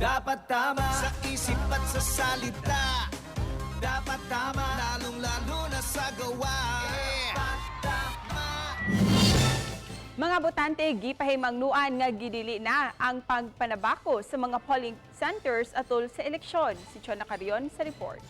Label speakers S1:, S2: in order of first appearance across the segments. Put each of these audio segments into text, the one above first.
S1: Dapat tama. Sa isip at sa salita. Dapat tama. Lalong lalo na sa gawa. Dapat tama.
S2: Mga botante, gipahimangnuan nga gidili na ang pagpanabako sa mga polling centers atol sa eleksyon. Si Chona Carion sa report.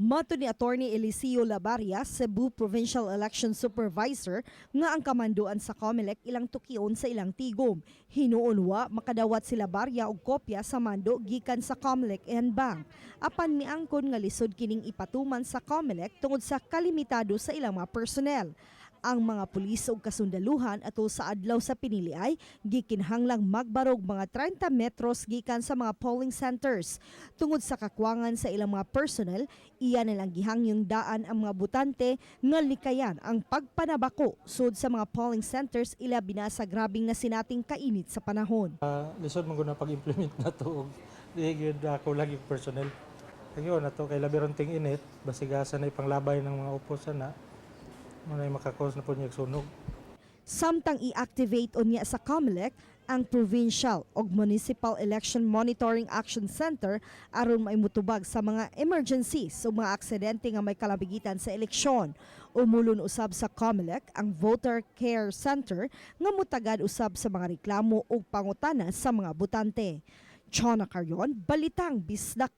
S3: Mato ni Attorney Eliseo Labaria, Cebu Provincial Election Supervisor, nga ang kamanduan sa COMELEC ilang tukion sa ilang tigom. Hinuon wa makadawat si Labaria og kopya sa mando gikan sa COMELEC and Bank. Apan miangkon nga lisod kining ipatuman sa COMELEC tungod sa kalimitado sa ilang mga personnel. Ang mga pulis ug kasundaluhan ato sa adlaw sa pinili ay gikinhanglang magbarog mga 30 metros gikan sa mga polling centers. Tungod sa kakwangan sa ilang mga personnel, iya nilang gihangyong daan ang mga butante nga likayan ang pagpanabako sud sa mga polling centers ila binasa grabing na sinating kainit sa panahon.
S4: Uh, lisod man pag-implement na to di gyud ako lagi personnel. Ayun na to kay labi ron ting init basigasan na ipanglabay ng mga uposan na mo na makakos na po niya sunog.
S3: Samtang i-activate unya sa COMELEC ang Provincial ug Municipal Election Monitoring Action Center aron maimutubag sa mga emergencies o mga aksidente nga may kalabigitan sa eleksyon. Umulon usab sa COMELEC ang Voter Care Center nga mutagad usab sa mga reklamo ug pangutana sa mga butante. Chona Carrion, Balitang Bisdak.